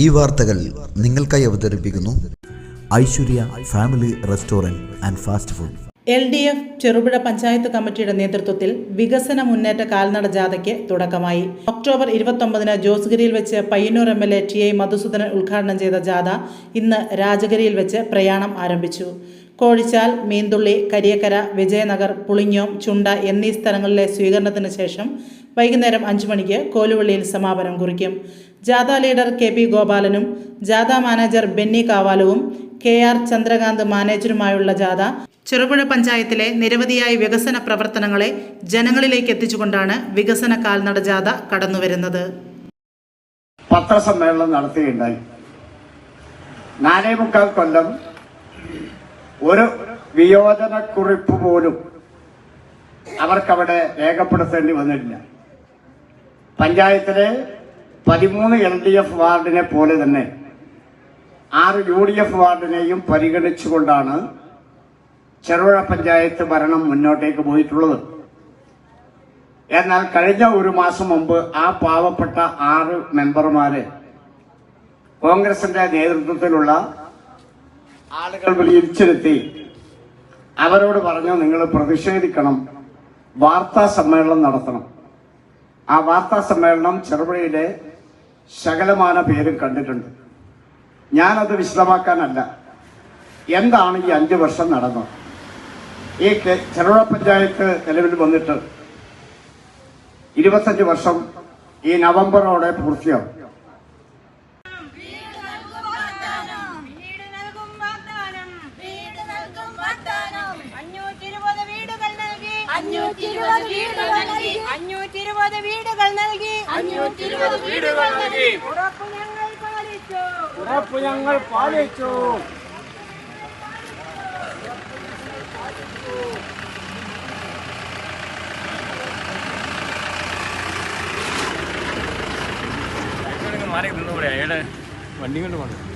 ഈ വാർത്തകൾ നിങ്ങൾക്കായി അവതരിപ്പിക്കുന്നു Aishwarya family restaurant and fast food. L D F Cherupuzha panchayat കമ്മിറ്റിയുടെ നേതൃത്വത്തിൽ വികസന മുന്നേറ്റ കാൽനട ജാഥയ്ക്ക് തുടക്കമായി. ഒക്ടോബർ ഇരുപത്തൊമ്പതിന് ജോസ്ഗിരിയിൽ വെച്ച് Payyanur M L A T I Madhusudanan ഉദ്ഘാടനം ചെയ്ത ജാഥ ഇന്ന് രാജഗിരിയിൽ വെച്ച് പ്രയാണം ആരംഭിച്ചു. കോഴിച്ചാൽ മീന്തുള്ളി കരിയക്കര വിജയനഗർ പുളിഞ്ഞോം ചുണ്ട എന്നീ സ്ഥലങ്ങളിലെ സ്വീകരണത്തിന് ശേഷം വൈകുന്നേരം അഞ്ചു മണിക്ക് കോലുവള്ളിയിൽ സമാപനം കുറിക്കും. ജാഥ ലീഡർ കെ പി ഗോപാലനും ജാഥ മാനേജർ ബെന്നി കാവാലവും കെ ആർ ചന്ദ്രകാന്ത് മാനേജറുമായുള്ള ജാഥ ചെറുപുഴ പഞ്ചായത്തിലെ നിരവധിയായ വികസന പ്രവർത്തനങ്ങളെ ജനങ്ങളിലേക്ക് എത്തിച്ചുകൊണ്ടാണ് വികസന കാൽനട ജാഥ കടന്നുവരുന്നത്. പത്രസമ്മേളനം നടത്തുകയുണ്ടായി. നാലേ മുക്കാൽ കൊല്ലം ഒരു വിയോജന കുറിപ്പ് പോലും അവർക്കവിടെ രേഖപ്പെടുത്തേണ്ടി വന്നിട്ടില്ല. പഞ്ചായത്തിലെ പതിമൂന്ന് എൽ ഡി എഫ് വാർഡിനെ പോലെ തന്നെ ആറ് യു ഡി എഫ് വാർഡിനെയും പരിഗണിച്ചുകൊണ്ടാണ് ചെറുപുഴ പഞ്ചായത്ത് ഭരണം മുന്നോട്ടേക്ക് പോയിട്ടുള്ളത്. എന്നാൽ കഴിഞ്ഞ ഒരു മാസം മുമ്പ് ആ പാവപ്പെട്ട ആറ് മെമ്പർമാരെ കോൺഗ്രസിന്റെ നേതൃത്വത്തിലുള്ള ആളുകൾ വിളിച്ചിരുത്തി അവരോട് പറഞ്ഞു നിങ്ങൾ പ്രതിഷേധിക്കണം വാർത്താ സമ്മേളനം നടത്തണം. ആ വാർത്താ സമ്മേളനം ചെറുപുഴയിലെ ശകലമാന പേരും കണ്ടിട്ടുണ്ട്. ഞാനത് വിശദമാക്കാനല്ല. എന്താണ് ഈ അഞ്ച് വർഷം നടന്നത്? ഈ ചെറുപുഴ പഞ്ചായത്ത് നിലവിൽ വന്നിട്ട് ഇരുപത്തഞ്ച് വർഷം ഈ നവംബറോടെ പൂർത്തിയാവും. നൽകി അഞ്ഞൂറ്റി ഇരുപത് വീടുകൾ നൽകി. അഞ്ഞൂറ്റി ഇരുപത് വീടുകൾ നൽകി. അഞ്ഞൂറ്റി വീടുകൾ നൽകി. ഉറപ്പ് ഞങ്ങൾ പാലിച്ചു. ഉറപ്പ് ഞങ്ങൾ പാലിച്ചു. മാറി നിന്നുകൂടെ അയാളെ വണ്ടി കൊണ്ട് പോകണം